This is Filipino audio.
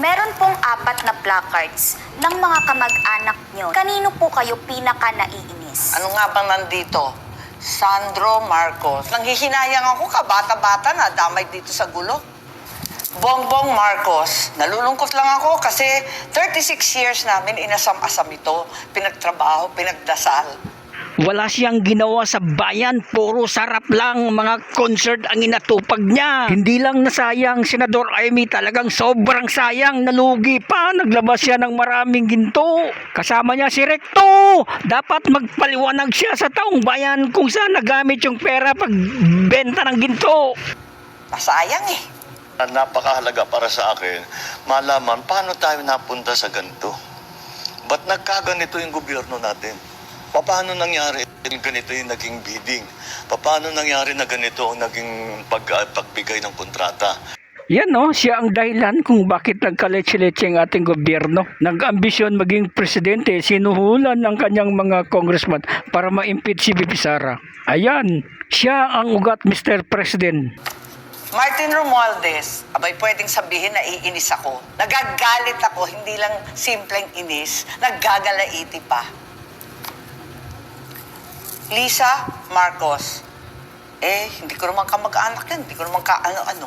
Meron pong apat na placards ng mga kamag-anak nyo. Kanino po kayo pinaka naiinis? Ano nga bang nandito? Sandro Marcos. Nanghihinayang ako ka, bata-bata na, damay dito sa gulo. Bongbong Marcos. Nalulungkot lang ako kasi 36 years namin inasam-asam ito. Pinagtrabaho, pinagdasal. Wala siyang ginawa sa bayan, puro sarap lang mga concert ang inatupag niya. Hindi lang nasayang, Senador Amy, talagang sobrang sayang, nalugi pa, naglabas siya ng maraming ginto. Kasama niya si Recto. Dapat magpaliwanag siya sa taong bayan kung saan nagamit yung pera pag benta ng ginto. Masayang eh. Napakahalaga para sa akin, malaman paano tayo napunta sa ganito. Ba't nagkaganito yung gobyerno natin? Paano nangyari ganito yung naging bidding? Paano nangyari na ganito ang naging pag, ah, pagbigay ng kontrata? Yan no, siya ang dahilan kung bakit nagkaletse-letse ang ating gobyerno. Nag-ambisyon maging presidente, sinuhulan ng kanyang mga congressman para ma-impeach si Bibi Sara. Ayan, siya ang ugat Mr. President. Martin Romualdez, abay pwedeng sabihin na iinis ako. Nagagalit ako, hindi lang simpleng inis, naggagalaiti pa. Lisa Marcos, eh, hindi ko naman kamag-anak yan, hindi ko naman ka ano-ano.